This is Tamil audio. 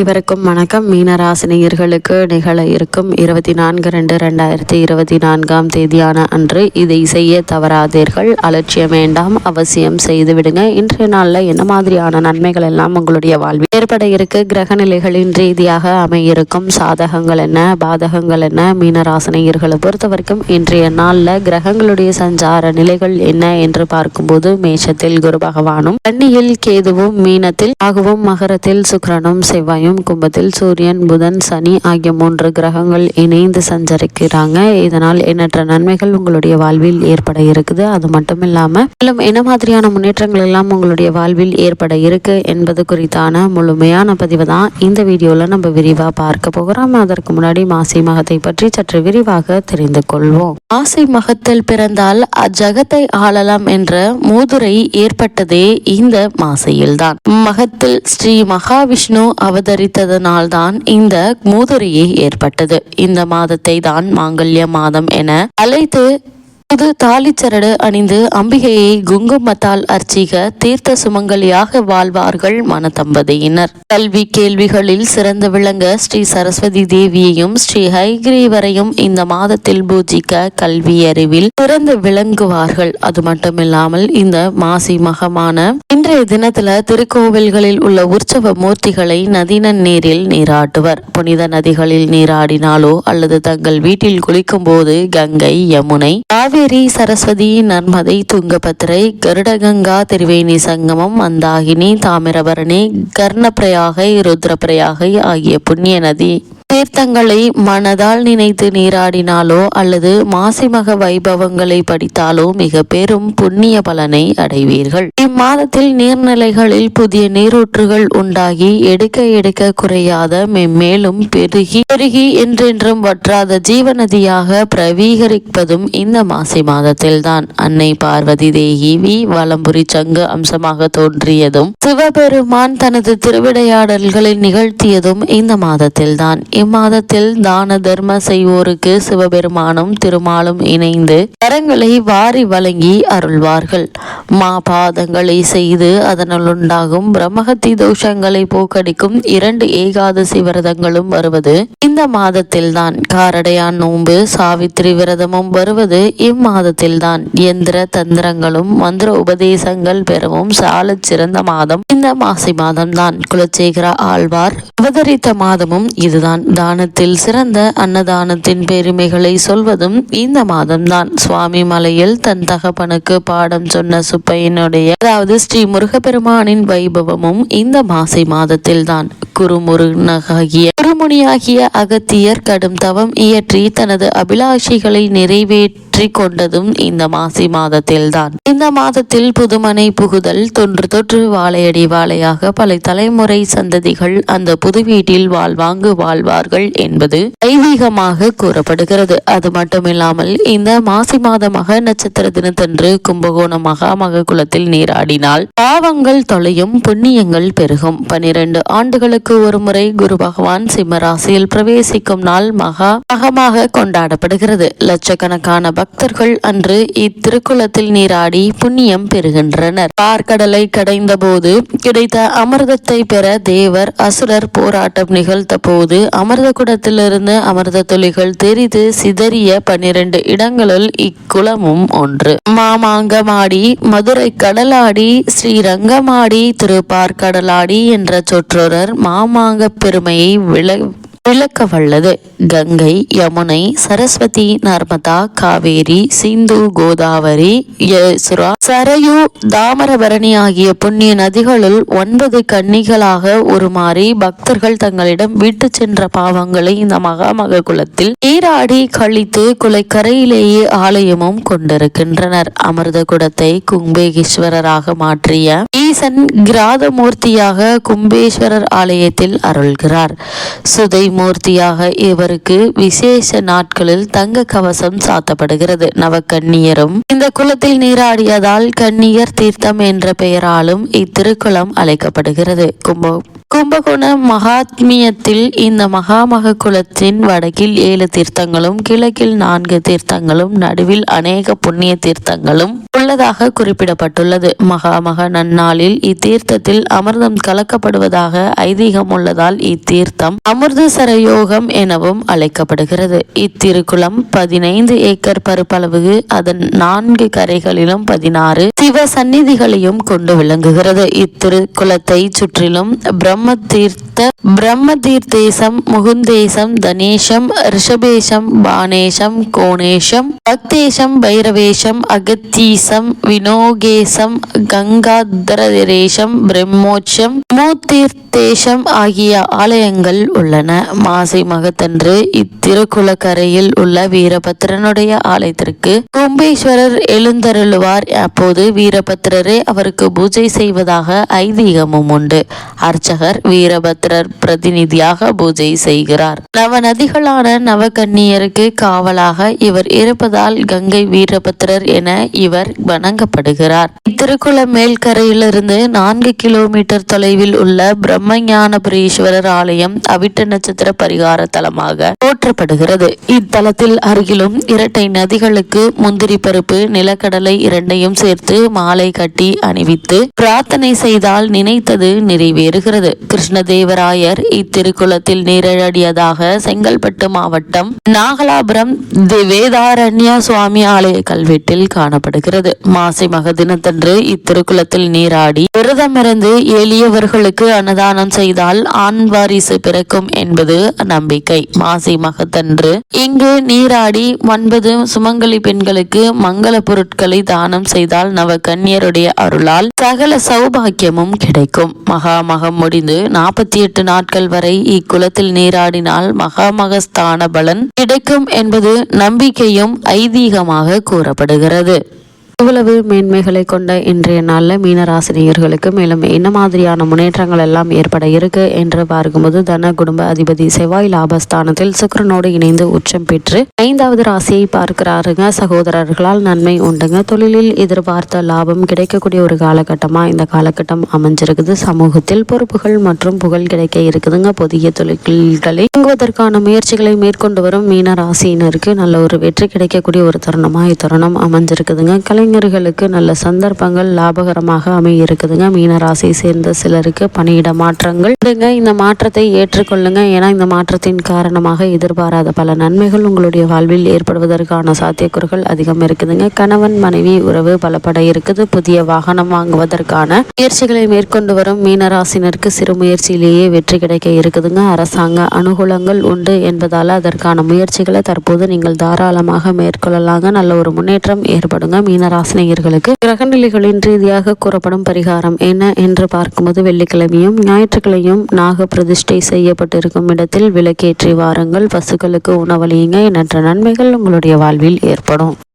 இவருக்கும் வணக்கம். மீனராசினியர்களுக்கு நிகழ இருக்கும் இருபத்தி நான்கு ரெண்டு ரெண்டாயிரத்தி இருபத்தி நான்காம் தேதியான அன்று இதை செய்ய தவறாதீர்கள். அலட்சியம் வேண்டாம். அவசியம் செய்து விடுங்க இன்றைய நாளில் என்ன மாதிரியான நன்மைகள் எல்லாம் உங்களுடைய வாழ்வில் ஏற்பட இருக்கு? கிரக நிலைகளின் ரீதியாக அமையிருக்கும் சாதகங்கள் என்ன? பாதகங்கள் என்ன? மீனராசினியர்களை பொறுத்த வரைக்கும் இன்றைய நாளில் கிரகங்களுடைய சஞ்சார நிலைகள் என்ன என்று பார்க்கும்போது மேஷத்தில் குரு பகவானும் கன்னியில் கேதுவும் மீனத்தில் ஆகவும் மகரத்தில் சுக்கரனும் செவ்வாயும் செவ்வாயும் கும்பத்தில் சூரியன் புதன் சனி ஆகிய மூன்று கிரகங்கள் இணைந்து சஞ்சரிக்கிறாங்க. இதனால் எண்ணற்ற நன்மைகள் உங்களுடைய வாழ்வில் ஏற்பட இருக்குது. அது மட்டும் இல்லாம மேலும் என்ன மாதிரியான முன்னேற்றங்கள் எல்லாம் உங்களுடைய வாழ்வில் ஏற்பட இருக்கு என்பது குறித்தான முழுமையான பதிவு தான் இந்த வீடியோல நம்ம விரிவா பார்க்க போகிறோம். அதற்கு முன்னாடி மாசி மகத்தை பற்றி சற்று விரிவாக தெரிந்து கொள்வோம். மாசி மகத்தில் பிறந்தால் அஜகத்தை ஆளலாம் என்ற மூதுரை ஏற்பட்டதே இந்த மாசையில்தான். மகத்தில் ஸ்ரீ மகாவிஷ்ணு அவதரி அவதரித்ததனால்தான் இந்த மூதுரையே ஏற்பட்டது. இந்த மாதத்தை தான் மாங்கல்ய மாதம் என அழைத்து புது தாலிச்சரடு அணிந்து அம்பிகையை குங்குமத்தால் அர்ச்சிக தீர்த்த சுமங்கலியாக வாழ்வார்கள் மனதம்பதியினர். கல்வி கேள்விகளில் சிறந்து விளங்க ஸ்ரீ சரஸ்வதி தேவியையும் ஸ்ரீ ஹைகிரீவரையும் இந்த மாதத்தில் பூஜிக்க கல்வி அறிவில் சிறந்து விளங்குவார்கள். அது மட்டுமில்லாமல் இந்த மாசி மகமான இன்றைய தினத்துல திருக்கோவில்களில் உள்ள உற்சவ மூர்த்திகளை நதின நீரில் நீராட்டுவர். புனித நதிகளில் நீராடினாலோ அல்லது தங்கள் வீட்டில் குளிக்கும் போது கங்கை யமுனை காவேரி சரஸ்வதி நர்மதை துங்கபத்திரை கருடகங்கா திருவேணி சங்கமம் மந்தாகினி தாமிரபரணி கர்ணப்பிரயாகை ருத்ரப்பிரயாகை ஆகிய புண்ணிய நதி தீர்த்தங்களை மனதால் நினைத்து நீராடினாலோ அல்லது மாசிமக வைபவங்களை படித்தாலோ மிக பெரும் புண்ணிய பலனை அடைவீர்கள். இம்மாதத்தில் நீர்நிலைகளில் புதிய நீரூற்றுகள் உண்டாகி எடுக்க எடுக்க குறையாத மென்மேலும் பெருகி பெருகி என்றென்றும் வற்றாத ஜீவநதியாக பிரவீகரிப்பதும் இந்த மாசி மாதத்தில்தான். அன்னை பார்வதி தேகி வி. வலம்புரி சங்கு அம்சமாக தோன்றியதும் சிவபெருமான் தனது திருவிடையாடல்களை நிகழ்த்தியதும் இந்த மாதத்தில்தான். இம்மாதத்தில் தான தர்ம செய்வோருக்கு சிவபெருமானும் திருமாலும் இணைந்து கரங்களை வாரி வழங்கி அருள்வார்கள். மா பாதங்களை செய்து அதனால் உண்டாகும் பிரம்மகத்தி தோஷங்களை போக்கடிக்கும் இரண்டு ஏகாதசி விரதங்களும் வருவது இந்த மாதத்தில்தான். காரடையான் நோன்பு சாவித்திரி விரதமும் வருவது இம்மாதத்தில்தான் எந்திர தந்திரங்களும் மந்திர உபதேசங்கள் பெறவும் சால சிறந்த மாதம் இந்த மாசி மாதம்தான். குலச்சேகர ஆழ்வார் அவதரித்த மாதமும் இதுதான். தானத்தில் சிறந்த அன்னதானத்தின் பெருமைகளை சொல்வதும் இந்த மாதம்தான். சுவாமி மலையில் தன் தகப்பனுக்கு பாடம் சொன்ன சுப்பையனுடைய அதாவது ஸ்ரீ முருகப்பெருமானின் வைபவமும் இந்த மாசி மாதத்தில் தான் குருமுருகனாகிய குருமுனியாகிய அகத்தியர் கடும் தவம் இயற்றி தனது அபிலாஷிகளை நிறைவேற்றி கொண்டதும் இந்த மாசி மாதத்தில்தான். இந்த மாதத்தில் புதுமனை புகுதல் தொன்று தொற்று வாழையடி வாழையாக பல தலைமுறை சந்ததிகள் அந்த புது வீட்டில் வாழ்வாங்கு வாழ்வார் செய்வார்கள் என்பது ஐதீகமாக கூறப்படுகிறது. அது மட்டுமில்லாமல் இந்த மாசி மாத மக நட்சத்திர தினத்தன்று கும்பகோணம் மகா மக குலத்தில் நீராடினால் பாவங்கள் தொலையும் புண்ணியங்கள் பெருகும். பனிரெண்டு ஆண்டுகளுக்கு ஆண்டுக்கு ஒரு முறை குரு பகவான் சிம்மராசியில் பிரவேசிக்கும் நாள் மகா மகமாக கொண்டாடப்படுகிறது. லட்சக்கணக்கான பக்தர்கள் அன்று இத்திருக்குளத்தில் நீராடி புண்ணியம் பெறுகின்றனர். பார்க்கடலை கடைந்த போது கிடைத்த அமிர்தத்தை பெற தேவர் அசுரர் போராட்டம் நிகழ்த்த போது அமிர்த குடத்திலிருந்து அமிர்த துளிகள் தெரிது சிதறிய பன்னிரண்டு இடங்களுள் இக்குளமும் ஒன்று. மாமாங்கமாடி மதுரை கடலாடி ஸ்ரீரங்கமாடி திருப்பார்கடலாடி என்ற சொற்றொடர் மாமாங்க பெருமையை விள விளக்க வல்லது கங்கை யமுனை சரஸ்வதி நர்மதா காவேரி சிந்து கோதாவரி யசுரா தாமரபரணி ஆகிய புண்ணிய நதிகளுள் ஒன்பது கன்னிகளாக உருமாறி பக்தர்கள் தங்களிடம் விட்டு சென்ற பாவங்களை இந்த மகாமக குலத்தில் நீராடி கழித்து குலைக்கரையிலேயே ஆலயமும் கொண்டிருக்கின்றனர். அமிர்த குடத்தை கும்பேகீஸ்வரராக மாற்றிய ஈசன் கிராதமூர்த்தியாக கும்பேஸ்வரர் ஆலயத்தில் அருள்கிறார். சுதை மூர்த்தியாக இவருக்கு விசேஷ நாட்களில் தங்க கவசம் சாத்தப்படுகிறது. நவக்கன்னியரும் இந்த குளத்தில் நீராடியதால் கன்னியர் தீர்த்தம் என்ற பெயராலும் இத்திருக்குளம் அழைக்கப்படுகிறது. கும்பம் கும்பகோணம் மகாத்மியத்தில் இந்த மகாமக குலத்தின் வடக்கில் ஏழு தீர்த்தங்களும் கிழக்கில் நான்கு தீர்த்தங்களும் நடுவில் அநேக புண்ணிய தீர்த்தங்களும் உள்ளதாக குறிப்பிடப்பட்டுள்ளது. மகாமக நன்னாளில் இத்தீர்த்தத்தில் அமிர்தம் கலக்கப்படுவதாக ஐதீகம் உள்ளதால் இத்தீர்த்தம் அமிர்தசர யோகம் எனவும் அழைக்கப்படுகிறது. இத்திருக்குளம் பதினைந்து ஏக்கர் பரப்பளவு அதன் நான்கு கரைகளிலும் பதினாறு சிவ சந்நிதிகளையும் கொண்டு விளங்குகிறது. இத்திருக்குளத்தை சுற்றிலும் பிரம்ம தீர்த்த பிரம்ம தீர்த்தேசம் முகுந்தேசம் தனேஷம் ரிஷபேஷம் பானேஷம் கோணேஷம் பக்தேஷம் பைரவேஷம் அகத்தீசம் வினோகேசம் கங்காதரேஷம் பிரம்மோட்சம் மூத்தீர்த்தேஷம் ஆகிய ஆலயங்கள் உள்ளன. மாசி மகத்தன்று இத்திருக்குளக்கரையில் உள்ள வீரபத்திரனுடைய ஆலயத்திற்கு கும்பேஸ்வரர் எழுந்தருளுவார். அப்போது வீரபத்திரரே அவருக்கு பூஜை செய்வதாக ஐதீகமும் உண்டு. அர்ச்சகர் வீரபத்திரர் பிரதிநிதியாக பூஜை செய்கிறார். நவநதிகளான நவகன்னியருக்கு காவலாக இவர் இருப்பதால் கங்கை வீரபத்திரர் என இவர் வணங்கப்படுகிறார். இத்திருக்குள மேல்கரையிலிருந்து நான்கு கிலோமீட்டர் தொலைவில் உள்ள பிரம்மஞானபுரீஸ்வரர் ஆலயம் அவிட்ட நட்சத்திர பரிகார தலமாக போற்றப்படுகிறது. இத்தலத்தில் அருகிலும் இரட்டை நதிகளுக்கு முந்திரி பருப்பு நிலக்கடலை இரண்டையும் சேர்த்து மாலை கட்டி அணிவித்து பிரார்த்தனை செய்தால் நினைத்தது நிறைவேறுகிறது. கிருஷ்ணதேவராயர் இத்திருக்குளத்தில் நீரழடியதாக செங்கல்பட்டு மாவட்டம் நாகலாபுரம் வேதாரண்யா சுவாமி ஆலய கல்வெட்டில் காணப்படுகிறது. மாசி மக தினத்தன்று இத்திருக்குளத்தில் நீராடி விரதமிருந்து எளியவர்களுக்கு அன்னதானம் செய்தால் ஆண் வாரிசு பிறக்கும் என்பது நம்பிக்கை. மாசி மகத்தன்று இங்கு நீராடி ஒன்பது சுமங்கலி பெண்களுக்கு மங்கள பொருட்களை தானம் செய்தால் நவ கன்னியருடைய அருளால் சகல சௌபாக்கியமும் கிடைக்கும். மகாமகம் முடிந்து நாற்பத்தி எட்டு நாட்கள் வரை இக்குளத்தில் நீராடினால் மகாமகஸ்தான பலன் கிடைக்கும் என்பது நம்பிக்கையும் ஐதீகமாக கூறப்படுகிறது. இவ்வளவு மேன்மைகளை கொண்ட இன்றைய நாளில் மீனராசினியர்களுக்கு மேலும் என்ன மாதிரியான முன்னேற்றங்கள் எல்லாம் ஏற்பட இருக்கு என்று பார்க்கும்போது தன குடும்ப அதிபதி செவ்வாய் லாபஸ்தானத்தில் சுக்கரனோடு இணைந்து உச்சம் பெற்று ஐந்தாவது ராசியை பார்க்கிறாருங்க. சகோதரர்களால் நன்மை உண்டுங்க. தொழிலில் எதிர்பார்த்த லாபம் கிடைக்கக்கூடிய ஒரு காலகட்டமா இந்த காலகட்டம் அமைஞ்சிருக்குது. சமூகத்தில் பொறுப்புகள் மற்றும் புகழ் கிடைக்க இருக்குதுங்க. புதிய தொழில்களை இயங்குவதற்கான முயற்சிகளை மேற்கொண்டு வரும் மீனராசியினருக்கு நல்ல ஒரு வெற்றி கிடைக்கக்கூடிய ஒரு தருணமா இத்தருணம் அமைஞ்சிருக்குதுங்க. கலை கலைஞர்களுக்கு நல்ல சந்தர்ப்பங்கள் லாபகரமாக அமைய இருக்குதுங்க மீன ராசியை சேர்ந்த சிலருக்கு பணியிட மாற்றங்கள். இதுங்க இந்த மாற்றத்தை ஏற்றுக்கொள்ளுங்க. ஏன்னா இந்த மாற்றத்தின் காரணமாக எதிர்பாராத பல நன்மைகள் உங்களுடைய வாழ்வில் ஏற்படுவதற்கான சாத்தியக்கூறுகள் அதிகம் இருக்குதுங்க. கணவன் மனைவி உறவு பலப்பட இருக்குது. புதிய வாகனம் வாங்குவதற்கான முயற்சிகளை மேற்கொண்டு வரும் மீனராசினருக்கு சிறு முயற்சியிலேயே வெற்றி கிடைக்க இருக்குதுங்க. அரசாங்க அனுகூலங்கள் உண்டு என்பதால் அதற்கான முயற்சிகளை தற்போது நீங்கள் தாராளமாக மேற்கொள்ளலாங்க. நல்ல ஒரு முன்னேற்றம் ஏற்படுங்க. மீனராசினியர்களுக்கு கிரகநிலைகளின் ரீதியாக கூறப்படும் பரிகாரம் என்ன என்று பார்க்கும்போது வெள்ளிக்கிழமையும் ஞாயிற்றுக்கிழமையும் நாக பிரதிஷ்டை செய்யப்பட்டிருக்கும் இடத்தில் விளக்கேற்றி வாருங்கள். பசுக்களுக்கு உணவளியுங்க எண்ணற்ற நன்மைகள் உங்களுடைய வாழ்வில் ஏற்படும்.